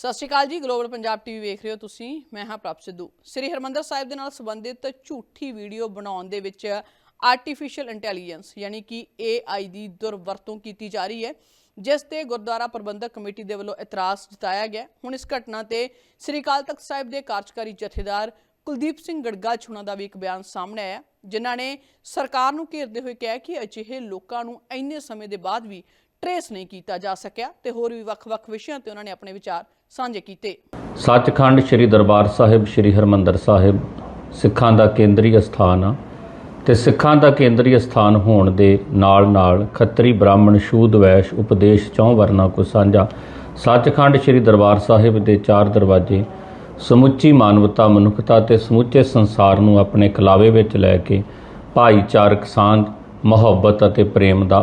ਸਤਿ ਸ਼੍ਰੀ ਅਕਾਲ ਜੀ global Punjab TV ਵੇਖ ਰਹੇ ਹੋ ਤੁਸੀਂ, ਮੈਂ ਹਾਂ ਪ੍ਰਭ ਸਿੱਧੂ। ਸ੍ਰੀ ਹਰਮੰਦਰ ਸਾਹਿਬ ਦੇ ਨਾਲ ਸੰਬੰਧਿਤ ਝੂਠੀ ਵੀਡੀਓ ਬਣਾਉਣ ਦੇ ਵਿੱਚ ਆਰਟੀਫੀਸ਼ੀਅਲ ਇੰਟੈਲੀਜੈਂਸ ਯਾਨੀ ਕਿ AI ਦੀ ਦੁਰਵਰਤੋਂ ਕੀਤੀ ਜਾ ਰਹੀ ਹੈ, ਜਿਸ ਤੇ ਗੁਰਦੁਆਰਾ ਪ੍ਰਬੰਧਕ ਕਮੇਟੀ ਦੇ ਵੱਲੋਂ ਇਤਰਾਜ਼ ਜਤਾਇਆ ਗਿਆ। ਹੁਣ ਇਸ ਘਟਨਾ ਤੇ ਸ੍ਰੀ ਅਕਾਲ ਤਖਤ ਸਾਹਿਬ ਦੇ ਕਾਰਜਕਾਰੀ ਜਥੇਦਾਰ ਕੁਲਦੀਪ ਸਿੰਘ ਗੜਗਾ ਛੁਣਾ ਦਾ ਵੀ ਇੱਕ ਬਿਆਨ ਸਾਹਮਣੇ ਆਇਆ, ਜਿਨ੍ਹਾਂ ਨੇ ਸਰਕਾਰ ਨੂੰ ਘੇਰਦੇ ਹੋਏ ਕਿਹਾ ਕਿ ਅਜਿਹੇ ਲੋਕਾਂ ਨੂੰ ਇੰਨੇ ਸਮੇਂ ਦੇ ਬਾਅਦ ਵੀ ਟਰੇਸ ਨਹੀਂ ਕੀਤਾ ਜਾ ਸਕਿਆ ਤੇ ਹੋਰ ਵੀ ਵੱਖ-ਵੱਖ ਵਿਸ਼ਿਆਂ ਤੇ ਉਹਨਾਂ ਨੇ ਆਪਣੇ ਵਿਚਾਰ ਸਾਂਝੇ ਕੀਤੇ। ਸੱਚਖੰਡ ਸ੍ਰੀ ਦਰਬਾਰ ਸਾਹਿਬ, ਸ੍ਰੀ ਹਰਮੰਦਰ ਸਾਹਿਬ, ਸਿੱਖਾਂ ਦਾ ਕੇਂਦਰੀ ਅਸਥਾਨ ਆ ਤੇ ਸਿੱਖਾਂ ਦਾ ਕੇਂਦਰੀ ਅਸਥਾਨ ਹੋਣ ਦੇ ਨਾਲ-ਨਾਲ ਖੱਤਰੀ ਬ੍ਰਾਹਮਣ ਸ਼ੂਦ ਵੈਸ਼ ਉਪਦੇਸ਼ ਚੌਂ ਵਰਨਾ ਕੋ ਸਾਂਝਾ। ਸੱਚਖੰਡ ਸ੍ਰੀ ਦਰਬਾਰ ਸਾਹਿਬ ਦੇ ਚਾਰ ਦਰਵਾਜ਼ੇ ਸਮੁੱਚੀ ਮਾਨਵਤਾ, ਮਨੁੱਖਤਾ ਤੇ ਸਮੁੱਚੇ ਸੰਸਾਰ ਨੂੰ ਆਪਣੇ ਕਲਾਵੇ ਵਿੱਚ ਲੈ ਕੇ ਭਾਈਚਾਰਕ ਸਾਂਝ, ਮੁਹੱਬਤ ਅਤੇ ਪ੍ਰੇਮ ਦਾ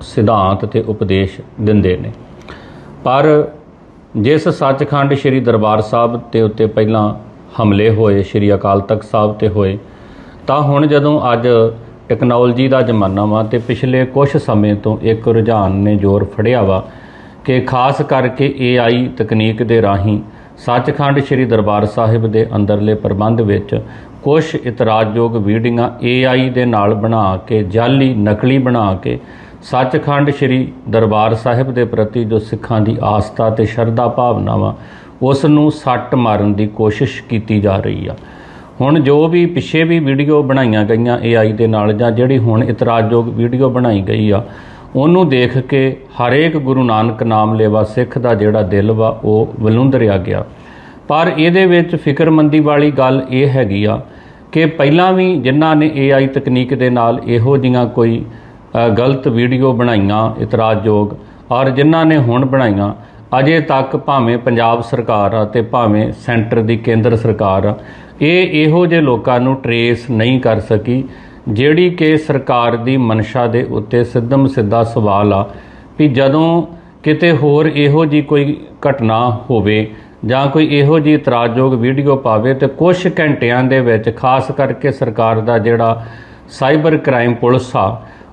ਸਿਧਾਂਤ ਤੇ ਉਪਦੇਸ਼ ਦਿੰਦੇ ਨੇ। ਪਰ ਜਿਸ ਸੱਚਖੰਡ ਸ੍ਰੀ ਦਰਬਾਰ ਸਾਹਿਬ ਤੇ ਉੱਤੇ ਪਹਿਲਾਂ ਹਮਲੇ ਹੋਏ, ਸ੍ਰੀ ਅਕਾਲ ਤਖਤ ਸਾਹਿਬ ਤੇ ਹੋਏ, ਤਾਂ ਹੁਣ ਜਦੋਂ ਅੱਜ ਟੈਕਨੋਲੋਜੀ ਦਾ ਜ਼ਮਾਨਾ ਵਾ ਤੇ ਪਿਛਲੇ ਕੁਝ ਸਮੇਂ ਤੋਂ ਇੱਕ ਰੁਝਾਨ ਨੇ ਜ਼ੋਰ ਫੜਿਆ ਵਾ ਕਿ ਖਾਸ ਕਰਕੇ AI ਤਕਨੀਕ ਦੇ ਰਾਹੀਂ ਸੱਚਖੰਡ ਸ੍ਰੀ ਦਰਬਾਰ ਸਾਹਿਬ ਦੇ ਅੰਦਰਲੇ ਪ੍ਰਬੰਧ ਵਿੱਚ ਕੁਝ ਇਤਰਾਜ਼ਯੋਗ ਵੀਡੀਓਆਂ AI ਦੇ ਨਾਲ ਬਣਾ ਕੇ ਜਾਲੀ ਨਕਲੀ ਬਣਾ ਕੇ ਸੱਚਖੰਡ ਸ੍ਰੀ ਦਰਬਾਰ ਸਾਹਿਬ ਦੇ ਪ੍ਰਤੀ ਜੋ ਸਿੱਖਾਂ ਦੀ ਆਸਥਾ ਤੇ ਸ਼ਰਧਾ ਭਾਵਨਾ ਵਾ ਉਸ ਨੂੰ ਸੱਟ ਮਾਰਨ ਦੀ ਕੋਸ਼ਿਸ਼ ਕੀਤੀ ਜਾ ਰਹੀ ਆ। ਹੁਣ ਜੋ ਵੀ ਪਿੱਛੇ ਵੀ ਵੀਡੀਓ ਬਣਾਈਆਂ ਗਈਆਂ AI ਦੇ ਨਾਲ ਜਾਂ ਜਿਹੜੀ ਹੁਣ ਇਤਰਾਜ਼ਯੋਗ ਵੀਡੀਓ ਬਣਾਈ ਗਈ ਆ, ਉਹਨੂੰ ਦੇਖ ਕੇ ਹਰੇਕ ਗੁਰੂ ਨਾਨਕ ਨਾਮ ਲੇਵਾ ਸਿੱਖ ਦਾ ਜਿਹੜਾ ਦਿਲ ਵਾ, ਉਹ ਵਲੁੰਦਰਿਆ ਗਿਆ। ਪਰ ਇਹਦੇ ਵਿੱਚ ਫਿਕਰਮੰਦੀ ਵਾਲੀ ਗੱਲ ਇਹ ਹੈਗੀ ਆ ਕਿ ਪਹਿਲਾਂ ਵੀ ਜਿਨ੍ਹਾਂ ਨੇ AI ਤਕਨੀਕ ਦੇ ਨਾਲ ਇਹੋ ਜੀਆਂ ਕੋਈ ਗਲਤ ਵੀਡੀਓ ਬਣਾਈਆਂ, ਇਤਰਾਜ਼ਯੋਗ। ਔਰ ਜਿਨ੍ਹਾਂ ਨੇ ਹੁਣ ਬਣਾਈਆਂ, ਅਜੇ ਤੱਕ ਭਾਵੇਂ ਪੰਜਾਬ ਸਰਕਾਰ ਆ ਤੇ ਭਾਵੇਂ ਸੈਂਟਰ ਦੀ ਕੇਂਦਰ ਸਰਕਾਰ ਆ ਇਹ ਇਹੋ ਜਿਹੇ ਲੋਕਾਂ ਨੂੰ ਟਰੇਸ ਨਹੀਂ ਕਰ ਸਕੀ, ਜਿਹੜੀ ਕਿ ਸਰਕਾਰ ਦੀ ਮਨਸ਼ਾ ਦੇ ਉੱਤੇ ਸਿੱਧਮ ਸਿੱਧਾ ਸਵਾਲ ਆ, ਵੀ ਜਦੋਂ ਕਿਤੇ ਹੋਰ ਇਹੋ ਜੀ ਕੋਈ ਘਟਨਾ ਹੋਵੇ, ਜਾਂ ਕੋਈ ਇਹੋ ਜੀ ਇਤਰਾਜ਼ਯੋਗ ਵੀਡੀਓ ਪਾਵੇ, ਤੇ ਕੁਝ ਘੰਟਿਆਂ ਦੇ ਵਿੱਚ ਖਾਸ ਕਰਕੇ ਸਰਕਾਰ ਦਾ ਜਿਹੜਾ ਸਾਈਬਰ ਕ੍ਰਾਈਮ ਪੁਲਿਸ ਆ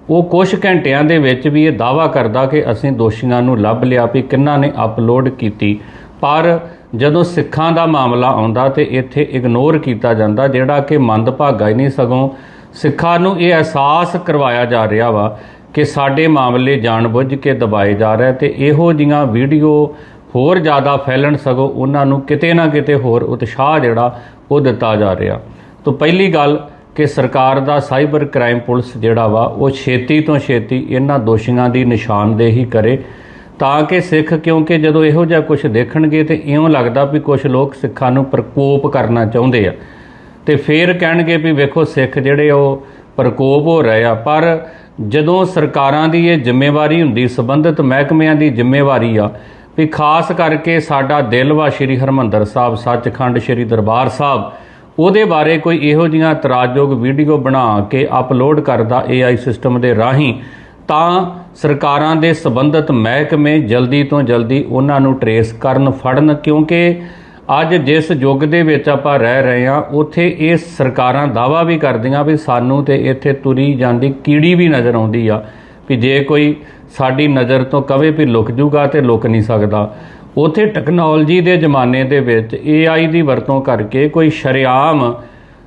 ਉਹ ਕੁਝ ਘੰਟਿਆਂ ਦੇ ਵਿੱਚ ਵੀ ਇਹ ਦਾਵਾ ਕਰਦਾ ਕਿ ਅਸੀਂ ਦੋਸ਼ੀਆਂ ਨੂੰ ਲੱਭ ਲਿਆ ਵੀ ਕਿੰਨਾਂ ਨੇ ਅਪਲੋਡ ਕੀਤੀ। ਪਰ ਜਦੋਂ ਸਿੱਖਾਂ ਦਾ ਮਾਮਲਾ ਆਉਂਦਾ ਤੇ ਇੱਥੇ ਇਗਨੋਰ ਕੀਤਾ ਜਾਂਦਾ, ਜਿਹੜਾ ਕਿ ਮੰਦਭਾਗਾ ਹੀ ਨਹੀਂ ਸਗੋਂ ਸਿੱਖਾਂ ਨੂੰ ਇਹ ਅਹਿਸਾਸ ਕਰਵਾਇਆ ਜਾ ਰਿਹਾ ਵਾ ਕਿ ਸਾਡੇ ਮਾਮਲੇ ਜਾਣਬੁੱਝ ਕੇ ਦਬਾਏ ਜਾ ਰਹੇ ਤੇ ਇਹੋ ਜੀਆਂ ਵੀਡੀਓ ਹੋਰ ਜ਼ਿਆਦਾ ਫੈਲਣ ਸਗੋਂ ਉਹਨਾਂ ਨੂੰ ਕਿਤੇ ਨਾ ਕਿਤੇ ਹੋਰ ਉਤਸ਼ਾਹ ਜਿਹੜਾ ਉਹ ਦਿੱਤਾ ਜਾ ਰਿਹਾ। ਤੋਂ ਪਹਿਲੀ ਗੱਲ ਕਿ ਸਰਕਾਰ ਦਾ ਸਾਈਬਰ ਕ੍ਰਾਈਮ ਪੁਲਿਸ ਜਿਹੜਾ ਵਾ, ਉਹ ਛੇਤੀ ਤੋਂ ਛੇਤੀ ਇਹਨਾਂ ਦੋਸ਼ੀਆਂ ਦੀ ਨਿਸ਼ਾਨਦੇਹੀ ਕਰੇ ਤਾਂ ਕਿ ਸਿੱਖ, ਕਿਉਂਕਿ ਜਦੋਂ ਇਹੋ ਜਿਹਾ ਕੁਝ ਦੇਖਣਗੇ ਤੇ ਇਉਂ ਲੱਗਦਾ ਵੀ ਕੁਝ ਲੋਕ ਸਿੱਖਾਂ ਨੂੰ ਪ੍ਰਕੋਪ ਕਰਨਾ ਚਾਹੁੰਦੇ ਆ। ਤੇ ਫੇਰ ਕਹਿਣਗੇ ਵੀ ਵੇਖੋ ਸਿੱਖ ਜਿਹੜੇ ਉਹ ਪ੍ਰਕੋਪ ਹੋ ਰਹੇ ਆ। ਪਰ ਜਦੋਂ ਸਰਕਾਰਾਂ ਦੀ ਇਹ ਜ਼ਿੰਮੇਵਾਰੀ ਹੁੰਦੀ, ਸੰਬੰਧਿਤ ਮਹਿਕਮਿਆਂ ਦੀ ਜ਼ਿੰਮੇਵਾਰੀ ਆ, ਵੀ ਖਾਸ ਕਰਕੇ ਸਾਡਾ ਦਿਲ ਵਾ ਸ਼੍ਰੀ ਹਰਮੰਦਰ ਸਾਹਿਬ, ਸੱਚਖੰਡ ਸ਼੍ਰੀ ਦਰਬਾਰ ਸਾਹਿਬ ਉਹਦੇ ਬਾਰੇ ਕੋਈ ਇਹੋ ਜੀਆਂ ਇਤਰਾਜ਼ਯੋਗ ਵੀਡੀਓ ਬਣਾ ਕੇ ਅਪਲੋਡ ਕਰਦਾ AI ਸਿਸਟਮ ਦੇ ਰਾਹੀਂ, ਤਾਂ ਸਰਕਾਰਾਂ ਦੇ ਸੰਬੰਧਿਤ ਮਹਿਕਮੇ ਜਲਦੀ ਤੋਂ ਜਲਦੀ ਉਹਨਾਂ ਨੂੰ ਟਰੇਸ ਕਰਨ ਫੜਨ, ਕਿਉਂਕਿ ਅੱਜ ਜਿਸ ਯੁੱਗ ਦੇ ਵਿੱਚ ਆਪਾਂ ਰਹਿ ਰਹੇ ਹਾਂ, ਉੱਥੇ ਇਹ ਸਰਕਾਰਾਂ ਦਾਵਾ ਵੀ ਕਰਦੀਆਂ ਵੀ ਸਾਨੂੰ ਤੇ ਇੱਥੇ ਤੁਰੀ ਜਾਂਦੀ ਕੀੜੀ ਵੀ ਨਜ਼ਰ ਆਉਂਦੀ ਆ, ਵੀ ਜੇ ਕੋਈ ਸਾਡੀ ਨਜ਼ਰ ਤੋਂ ਕਵੇ ਵੀ ਲੁਕ ਜੂਗਾ ਤੇ ਲੁਕ ਨਹੀਂ ਸਕਦਾ। ਉਥੇ ਟੈਕਨੋਲੋਜੀ ਦੇ ਜ਼ਮਾਨੇ ਦੇ ਵਿੱਚ AI ਦੀ ਵਰਤੋਂ ਕਰਕੇ ਕੋਈ ਸ਼ਰੇਆਮ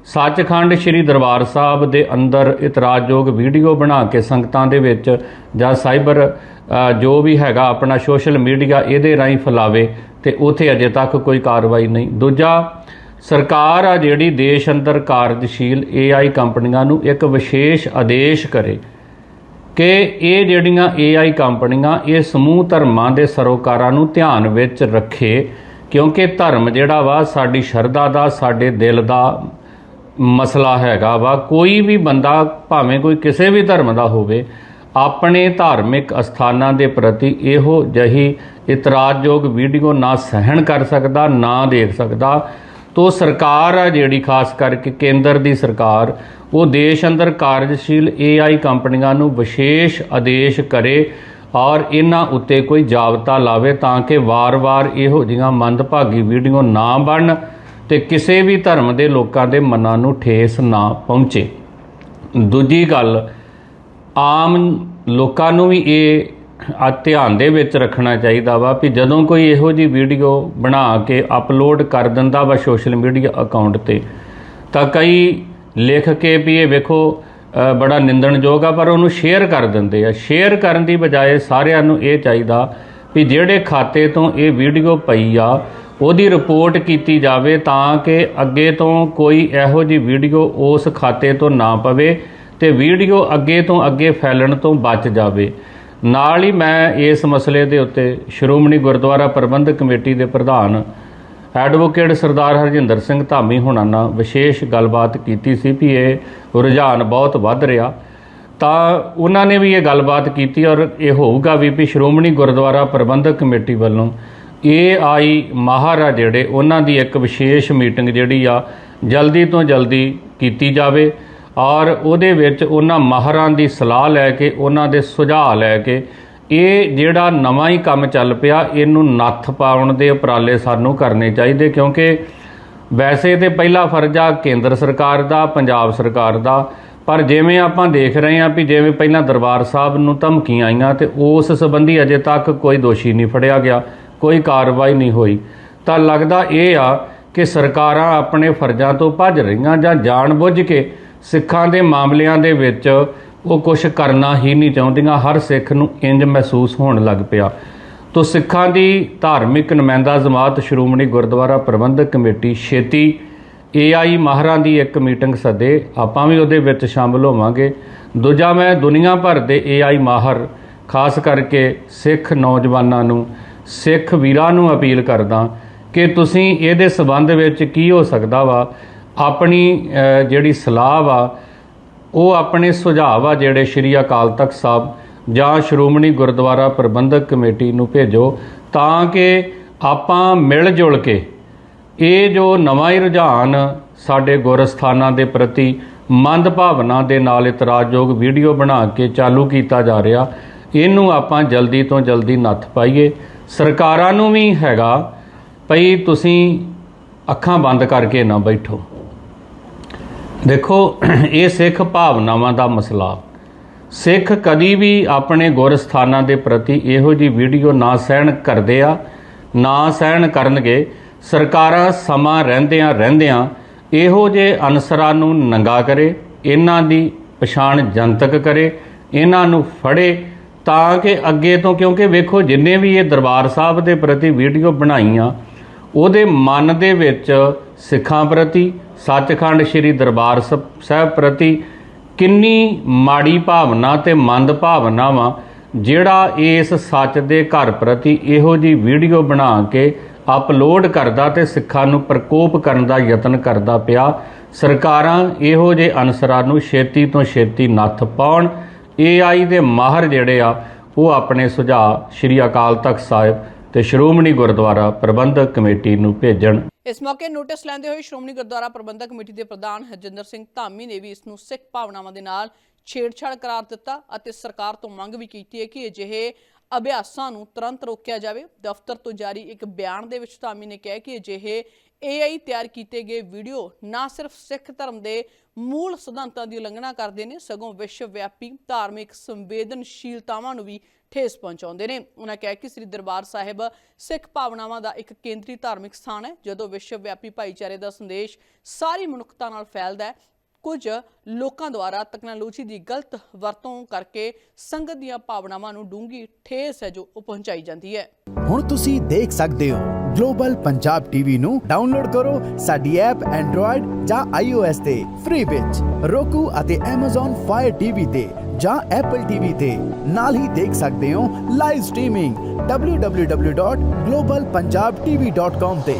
ਸੱਚਖੰਡ ਸ੍ਰੀ ਦਰਬਾਰ ਸਾਹਿਬ ਦੇ ਅੰਦਰ ਇਤਰਾਜ਼ਯੋਗ ਵੀਡੀਓ ਬਣਾ ਕੇ ਸੰਗਤਾਂ ਦੇ ਵਿੱਚ ਜਾਂ ਸਾਈਬਰ ਜੋ ਵੀ ਹੈਗਾ ਆਪਣਾ ਸੋਸ਼ਲ ਮੀਡੀਆ ਇਹਦੇ ਰਾਹੀਂ ਫੈਲਾਵੇ ਤੇ ਉਥੇ ਅਜੇ ਤੱਕ ਕੋਈ ਕਾਰਵਾਈ ਨਹੀਂ। ਦੂਜਾ, ਸਰਕਾਰ ਆ ਜਿਹੜੀ ਦੇਸ਼ ਅੰਦਰ ਕਾਰਜਸ਼ੀਲ AI ਕੰਪਨੀਆਂ ਨੂੰ ਇੱਕ ਵਿਸ਼ੇਸ਼ ਆਦੇਸ਼ ਕਰੇ। ਕਿ ਇਹ ਜਿਹੜੀਆਂ AI ਕੰਪਨੀਆਂ, ਇਹ ਸਮੂਹ ਧਰਮਾਂ ਦੇ ਸਰੋਕਾਰਾਂ ਨੂੰ ਧਿਆਨ ਵਿੱਚ ਰੱਖੇ, ਕਿਉਂਕਿ ਧਰਮ ਜਿਹੜਾ ਵਾ ਸਾਡੀ ਸ਼ਰਧਾ ਦਾ, ਸਾਡੇ ਦਿਲ ਦਾ ਮਸਲਾ ਹੈਗਾ ਵਾ। ਕੋਈ ਵੀ ਬੰਦਾ, ਭਾਵੇਂ ਕੋਈ ਕਿਸੇ ਵੀ ਧਰਮ ਦਾ ਹੋਵੇ, ਆਪਣੇ ਧਾਰਮਿਕ ਅਸਥਾਨਾਂ ਦੇ ਪ੍ਰਤੀ ਇਹੋ ਜਹੀ ਇਤਰਾਜ਼ਯੋਗ ਵੀਡੀਓ ਨਾ ਸਹਿਣ ਕਰ ਸਕਦਾ, ਨਾ ਦੇਖ ਸਕਦਾ। ਤੋ ਸਰਕਾਰ ਆ ਜਿਹੜੀ, ਖਾਸ ਕਰਕੇ ਕੇਂਦਰ ਦੀ ਸਰਕਾਰ, ਉਹ ਦੇਸ਼ ਅੰਦਰ ਕਾਰਜਸ਼ੀਲ AI ਕੰਪਨੀਆਂ ਨੂੰ ਵਿਸ਼ੇਸ਼ ਆਦੇਸ਼ ਕਰੇ ਔਰ ਇਹਨਾਂ ਉੱਤੇ ਕੋਈ ਜਾਬਤਾ ਲਾਵੇ ਤਾਂ ਕਿ ਵਾਰ-ਵਾਰ ਇਹੋ ਜਿਹੀਆਂ ਮੰਦਭਾਗੀ ਵੀਡੀਓ ਨਾ ਬਣਨ ਤੇ ਕਿਸੇ ਵੀ ਧਰਮ ਦੇ ਲੋਕਾਂ ਦੇ ਮਨਾਂ ਨੂੰ ਠੇਸ ਨਾ ਪਹੁੰਚੇ। ਦੂਜੀ ਗੱਲ, ਆਮ ਲੋਕਾਂ ਨੂੰ ਵੀ ਇਹ ਆ ਧਿਆਨ ਦੇ ਵਿੱਚ ਰੱਖਣਾ ਚਾਹੀਦਾ ਵਾ ਵੀ ਜਦੋਂ ਕੋਈ ਇਹੋ ਜੀ ਵੀਡੀਓ ਬਣਾ ਕੇ ਅਪਲੋਡ ਕਰ ਦਿੰਦਾ ਵਾ ਸੋਸ਼ਲ ਮੀਡੀਆ ਅਕਾਊਂਟ ਤੇ, ਤਾਂ ਕਈ ਲਿਖ ਕੇ ਵੀ ਇਹ ਵੇਖੋ ਬੜਾ ਨਿੰਦਣਯੋਗ ਆ, ਪਰ ਉਹਨੂੰ ਸ਼ੇਅਰ ਕਰ ਦਿੰਦੇ ਆ। ਸ਼ੇਅਰ ਕਰਨ ਦੀ ਬਜਾਏ ਸਾਰਿਆਂ ਨੂੰ ਇਹ ਚਾਹੀਦਾ ਵੀ ਜਿਹੜੇ ਖਾਤੇ ਤੋਂ ਇਹ ਵੀਡੀਓ ਪਈ ਆ, ਉਹਦੀ ਰਿਪੋਰਟ ਕੀਤੀ ਜਾਵੇ ਤਾਂ ਕਿ ਅੱਗੇ ਤੋਂ ਕੋਈ ਇਹੋ ਜੀ ਵੀਡੀਓ ਉਸ ਖਾਤੇ ਤੋਂ ਨਾ ਪਵੇ ਤੇ ਵੀਡੀਓ ਅੱਗੇ ਤੋਂ ਅੱਗੇ ਫੈਲਣ ਤੋਂ ਬਚ ਜਾਵੇ। ਨਾਲ ਹੀ ਮੈਂ ਇਸ ਮਸਲੇ ਦੇ ਉੱਤੇ ਸ਼੍ਰੋਮਣੀ ਗੁਰਦੁਆਰਾ ਪ੍ਰਬੰਧਕ ਕਮੇਟੀ ਦੇ ਪ੍ਰਧਾਨ ਐਡਵੋਕੇਟ ਸਰਦਾਰ ਹਰਜਿੰਦਰ ਸਿੰਘ ਧਾਮੀ ਹੁਣਾਂ ਨਾਲ ਵਿਸ਼ੇਸ਼ ਗੱਲਬਾਤ ਕੀਤੀ ਸੀ ਵੀ ਇਹ ਰੁਝਾਨ ਬਹੁਤ ਵੱਧ ਰਿਹਾ। ਤਾਂ ਉਹਨਾਂ ਨੇ ਵੀ ਇਹ ਗੱਲਬਾਤ ਕੀਤੀ ਔਰ ਇਹ ਹੋਊਗਾ ਵੀ ਵੀ ਸ਼੍ਰੋਮਣੀ ਗੁਰਦੁਆਰਾ ਪ੍ਰਬੰਧਕ ਕਮੇਟੀ ਵੱਲੋਂ ਇਹ ਆਈ ਮਹਾਰਾ ਜਿਹੜੇ ਉਹਨਾਂ ਦੀ ਇੱਕ ਵਿਸ਼ੇਸ਼ ਮੀਟਿੰਗ ਜਿਹੜੀ ਆ ਜਲਦੀ ਤੋਂ ਜਲਦੀ ਕੀਤੀ ਜਾਵੇ। ਔਰ ਉਹਦੇ ਵਿੱਚ ਉਹਨਾਂ ਮਾਹਰਾਂ ਦੀ ਸਲਾਹ ਲੈ ਕੇ, ਉਹਨਾਂ ਦੇ ਸੁਝਾਅ ਲੈ ਕੇ, ਇਹ ਜਿਹੜਾ ਨਵਾਂ ਹੀ ਕੰਮ ਚੱਲ ਪਿਆ, ਇਹਨੂੰ ਨੱਥ ਪਾਉਣ ਦੇ ਉਪਰਾਲੇ ਸਾਨੂੰ ਕਰਨੇ ਚਾਹੀਦੇ ਕਿਉਂਕਿ ਵੈਸੇ ਤੇ ਪਹਿਲਾ ਫਰਜ਼ ਆ ਕੇਂਦਰ ਸਰਕਾਰ ਦਾ, ਪੰਜਾਬ ਸਰਕਾਰ ਦਾ, ਪਰ ਜਿਵੇਂ ਆਪਾਂ ਦੇਖ ਰਹੇ ਹਾਂ ਵੀ ਜਿਵੇਂ ਪਹਿਲਾਂ ਦਰਬਾਰ ਸਾਹਿਬ ਨੂੰ ਧਮਕੀਆਂ ਆਈਆਂ ਤੇ ਉਸ ਸੰਬੰਧੀ ਅਜੇ ਤੱਕ ਕੋਈ ਦੋਸ਼ੀ ਨਹੀਂ ਫੜਿਆ ਗਿਆ, ਕੋਈ ਕਾਰਵਾਈ ਨਹੀਂ ਹੋਈ। ਤਾਂ ਲੱਗਦਾ ਇਹ ਆ ਕਿ ਸਰਕਾਰਾਂ ਆਪਣੇ ਫਰਜ਼ਾਂ ਤੋਂ ਭੱਜ ਰਹੀਆਂ ਜਾਂ ਜਾਣਬੁੱਝ ਕੇ ਸਿੱਖਾਂ ਦੇ ਮਾਮਲਿਆਂ ਦੇ ਵਿੱਚ ਉਹ ਕੁਝ ਕਰਨਾ ਹੀ ਨਹੀਂ ਚਾਹੁੰਦੀਆਂ। ਹਰ ਸਿੱਖ ਨੂੰ ਇੰਜ ਮਹਿਸੂਸ ਹੋਣ ਲੱਗ ਪਿਆ। ਤੋ ਸਿੱਖਾਂ ਦੀ ਧਾਰਮਿਕ ਨੁਮਾਇੰਦਾ ਜਮਾਤ ਸ਼੍ਰੋਮਣੀ ਗੁਰਦੁਆਰਾ ਪ੍ਰਬੰਧਕ ਕਮੇਟੀ ਛੇਤੀ ਏਆਈ ਮਾਹਰਾਂ ਦੀ ਇੱਕ ਮੀਟਿੰਗ ਸੱਦੇ। ਆਪਾਂ ਵੀ ਉਹਦੇ ਵਿੱਚ ਸ਼ਾਮਲ ਹੋਵਾਂਗੇ। ਦੂਜਾ ਮੈਂ ਦੁਨੀਆ ਭਰ ਦੇ ਏਆਈ ਮਾਹਰ, ਖਾਸ ਕਰਕੇ ਸਿੱਖ ਨੌਜਵਾਨਾਂ ਨੂੰ, ਸਿੱਖ ਵੀਰਾਂ ਨੂੰ ਅਪੀਲ ਕਰਦਾ ਕਿ ਤੁਸੀਂ ਇਹਦੇ ਸਬੰਧ ਵਿੱਚ ਕੀ ਹੋ ਸਕਦਾ ਵਾ? ਆਪਣੀ ਜਿਹੜੀ ਸਲਾਹ ਵਾ, ਉਹ ਆਪਣੇ ਸੁਝਾਅ ਆ ਜਿਹੜੇ ਸ਼੍ਰੀ ਅਕਾਲ ਤਖਤ ਸਾਹਿਬ ਜਾਂ ਸ਼੍ਰੋਮਣੀ ਗੁਰਦੁਆਰਾ ਪ੍ਰਬੰਧਕ ਕਮੇਟੀ ਨੂੰ ਭੇਜੋ, ਤਾਂ ਕਿ ਆਪਾਂ ਮਿਲ ਜੁਲ ਕੇ ਇਹ ਜੋ ਨਵਾਂ ਹੀ ਰੁਝਾਨ ਸਾਡੇ ਗੁਰਸਥਾਨਾਂ ਦੇ ਪ੍ਰਤੀ ਮੰਦ ਭਾਵਨਾ ਦੇ ਨਾਲ ਇਤਰਾਜ਼ਯੋਗ ਵੀਡੀਓ ਬਣਾ ਕੇ ਚਾਲੂ ਕੀਤਾ ਜਾ ਰਿਹਾ, ਇਹਨੂੰ ਆਪਾਂ ਜਲਦੀ ਤੋਂ ਜਲਦੀ ਨੱਥ ਪਾਈਏ। ਸਰਕਾਰਾਂ ਨੂੰ ਵੀ ਹੈਗਾ, ਭਈ ਤੁਸੀਂ ਅੱਖਾਂ ਬੰਦ ਕਰਕੇ ਨਾ ਬੈਠੋ। ਦੇਖੋ, ਇਹ ਸਿੱਖ ਭਾਵਨਾਵਾਂ ਦਾ ਮਸਲਾ। ਸਿੱਖ ਕਦੀ ਵੀ ਆਪਣੇ ਗੁਰਸਥਾਨਾਂ ਦੇ ਪ੍ਰਤੀ ਇਹੋ ਜੀ ਵੀਡੀਓ ਨਾ ਸਹਿਣ ਕਰਦੇ ਆ, ਨਾ ਸਹਿਣ ਕਰਨਗੇ। ਸਰਕਾਰਾਂ ਸਮਾਂ ਰਹਿੰਦਿਆਂ ਰਹਿੰਦਿਆਂ ਇਹੋ ਜੇ ਅਨਸਰਾਂ ਨੂੰ ਨੰਗਾ ਕਰੇ, ਇਹਨਾਂ ਦੀ ਪਛਾਣ ਜਨਤਕ ਕਰੇ, ਇਹਨਾਂ ਨੂੰ ਫੜੇ ਤਾਂ ਕਿ ਅੱਗੇ ਤੋਂ, ਕਿਉਂਕਿ ਵੇਖੋ, ਜਿੰਨੇ ਵੀ ਇਹ ਦਰਬਾਰ ਸਾਹਿਬ ਦੇ ਪ੍ਰਤੀ ਵੀਡੀਓ ਬਣਾਈਆਂ, ਉਹਦੇ ਮਨ ਦੇ ਵਿੱਚ ਸਿੱਖਾਂ ਪ੍ਰਤੀ, ਸੱਚਖੰਡ ਸ੍ਰੀ ਦਰਬਾਰ ਸ- ਸਾਹਿਬ ਪ੍ਰਤੀ ਕਿੰਨੀ ਮਾੜੀ ਭਾਵਨਾ ਤੇ ਮੰਦ ਭਾਵਨਾ ਜਿਹੜਾ ਇਸ ਸੱਚ ਦੇ ਘਰ ਪ੍ਰਤੀ ਇਹੋ ਜੀ ਵੀਡੀਓ ਬਣਾ ਕੇ ਅਪਲੋਡ ਕਰਦਾ ਤੇ ਸਿੱਖਾਂ ਨੂੰ ਪ੍ਰਕੋਪ ਕਰਨ ਦਾ ਯਤਨ ਕਰਦਾ ਪਿਆ, ਸਰਕਾਰਾਂ ਇਹੋ ਜੇ ਅਨਸਰਾਂ ਨੂੰ ਛੇਤੀ ਤੋਂ ਛੇਤੀ ਨੱਥ ਪਾਉਣ AI ਦੇ ਮਾਹਰ ਜਿਹੜੇ ਆ, ਉਹ ਆਪਣੇ ਸੁਝਾਅ ਸ਼੍ਰੀ ਅਕਾਲ ਤਖਤ ਸਾਹਿਬ ਤੇ ਸ਼੍ਰੋਮਣੀ ਗੁਰਦੁਆਰਾ ਪ੍ਰਬੰਧਕ ਕਮੇਟੀ ਨੂੰ ਭੇਜਣ। ਇਸ ਮੌਕੇ ਨੋਟਿਸ ਲੈਂਦੇ ਹੋਏ ਸ਼੍ਰੋਮਣੀ ਗੁਰਦੁਆਰਾ ਪ੍ਰਬੰਧਕ ਕਮੇਟੀ ਦੇ ਪ੍ਰਧਾਨ ਹਰਜਿੰਦਰ ਸਿੰਘ ਧਾਮੀ ਨੇ ਵੀ ਇਸ ਨੂੰ ਸਿੱਖ ਭਾਵਨਾਵਾਂ ਦੇ ਨਾਲ ਛੇੜਛਾੜ ਕਰਾਰ ਦਿੱਤਾ ਅਤੇ ਸਰਕਾਰ ਤੋਂ ਮੰਗ ਵੀ ਕੀਤੀ ਹੈ ਕਿ ਅਜਿਹੇ ਅਭਿਆਸਾਂ ਨੂੰ ਤੁਰੰਤ ਰੋਕਿਆ ਜਾਵੇ। ਦਫ਼ਤਰ ਤੋਂ ਜਾਰੀ ਇੱਕ ਬਿਆਨ ਦੇ ਵਿੱਚ ਧਾਮੀ ਨੇ ਕਿਹਾ ਕਿ ਅਜਿਹੇ AI ਤਿਆਰ ਕੀਤੇ ਗਏ ਵੀਡੀਓ ਨਾ ਸਿਰਫ ਸਿੱਖ ਧਰਮ ਦੇ ਮੂਲ ਸਿਧਾਂਤਾਂ ਦੀ ਉਲੰਘਣਾ ਕਰਦੇ ਨੇ, ਸਗੋਂ ਵਿਸ਼ਵ ਵਿਆਪੀ ਧਾਰਮਿਕ ਸੰਵੇਦਨਸ਼ੀਲਤਾਵਾਂ ਨੂੰ ਵੀ ਠੇਸ ਪਹੁੰਚਾਉਂਦੇ ਨੇ। ਉਹਨਾਂ ਕਿਹਾ ਕਿ ਸ੍ਰੀ ਦਰਬਾਰ ਸਾਹਿਬ ਸਿੱਖ ਭਾਵਨਾਵਾਂ ਦਾ ਇੱਕ ਕੇਂਦਰੀ ਧਾਰਮਿਕ ਸਥਾਨ ਹੈ, ਜਦੋਂ ਵਿਸ਼ਵ ਵਿਆਪੀ ਭਾਈਚਾਰੇ ਦਾ ਸੰਦੇਸ਼ ਸਾਰੀ ਮਨੁੱਖਤਾ ਨਾਲ ਫੈਲਦਾ ਹੈ ਕੁਝ ਲੋਕਾਂ ਦੁਆਰਾ ਤਕਨਾਲੋਜੀ ਦੀ ਗਲਤ ਵਰਤੋਂ ਕਰਕੇ ਸੰਗਤ ਦੀਆਂ ਭਾਵਨਾਵਾਂ ਨੂੰ ਡੂੰਗੀ ਠੇਸ ਹੈ ਜੋ ਉਹ ਪਹੁੰਚਾਈ ਜਾਂਦੀ ਹੈ। ਹੁਣ ਤੁਸੀਂ ਦੇਖ ਸਕਦੇ ਹੋ, ਗਲੋਬਲ ਪੰਜਾਬ ਟੀਵੀ ਨੂੰ ਡਾਊਨਲੋਡ ਕਰੋ ਸਾਡੀ ਐਪ ਐਂਡਰੋਇਡ ਜਾਂ iOS ਤੇ, ਫ੍ਰੀ ਵਿੱਚ roku ਅਤੇ Amazon Fire TV ਤੇ ਜਾਂ Apple TV ਤੇ। ਨਾਲ ਹੀ ਦੇਖ ਸਕਦੇ ਹੋ ਲਾਈਵ ਸਟ੍ਰੀਮਿੰਗ www.globalpunjabtv.com ਤੇ।